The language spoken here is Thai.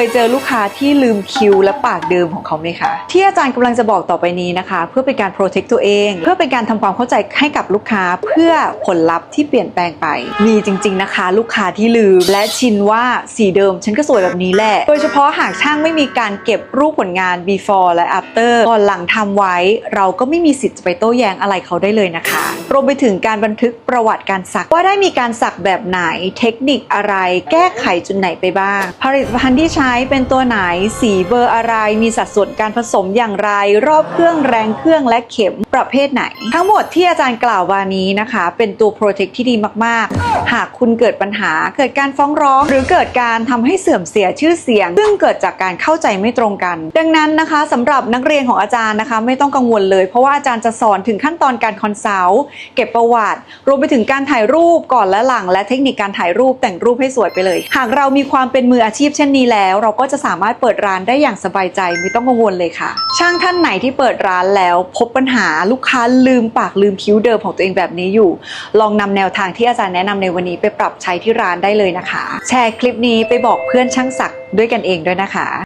ยเจอลูกค้าที่ลืมคิวและปากเดิมของเขาไหมคะ ที่อาจารย์กำลังจะบอกต่อไปนี้นะคะ เพื่อเป็นการ protect ตัวเอง เพื่อเป็นการทำความเข้าใจให้กับลูกค้า เพื่อผลลัพธ์ที่เปลี่ยนแปลงไป มีจริง ๆนะคะ ลูกค้าที่ลืมและชินว่าสีเดิม ฉันก็สวยแบบนี้แหละ โดยเฉพาะหากช่างไม่มีการเก็บรูปผลงาน before และ after ก่อนหลังทำไว้ เราก็ไม่มีสิทธิ์จะไปโต้แย้งอะไรเขาได้เลยนะคะรวมไปถึงการบันทึกประวัติการสัก ว่าได้มีการสักแบบไหนเทคนิคอะไร แก้ไขจุดไหนไปบ้าง ผลิตภัณฑ์ที่ใช้เป็นตัวไหนสีเบอร์อะไร มีสัดส่วนการผสมอย่างไร รอบเครื่องแรงเครื่องและเข็มประเภทไหน ทั้งหมดที่อาจารย์กล่าววานี้นะคะ เป็นตัว protect ที่ดีมาก ๆ หากคุณเกิดปัญหาเกิดการฟ้องร้อง หรือเกิดการทำให้เสื่อมเสียชื่อเสียง ซึ่งเกิดจากการเข้าใจไม่ตรงกัน ดังนั้นนะคะสำหรับนักเรียนของอาจารย์นะคะ ไม่ต้องกังวลเลย เพราะว่าอาจารย์จะสอนถึงขั้นตอนการคอนซัลท์เก็บประวัติ รวมไปถึงการถ่ายรูปก่อนและหลัง และเทคนิคการถ่ายรูปแต่งรูปให้สวยไปเลย หากเรามีความเป็นมืออาชีพเช่นนี้แล้ว เราก็จะสามารถเปิดร้านได้อย่างสบายใจไม่ต้องกังวลเลยค่ะ ช่างท่านไหนที่เปิดร้านแล้ว พบปัญหาลูกค้าลืมปากลืมคิ้วเดิมของตัวเองแบบนี้อยู่ ลองนำแนวทางที่อาจารย์แนะนำในวันนี้ไปปรับใช้ที่ร้านได้เลยนะคะ แชร์คลิปนี้ไปบอกเพื่อนช่างศักดิ์ด้วยกันเองด้วยนะคะ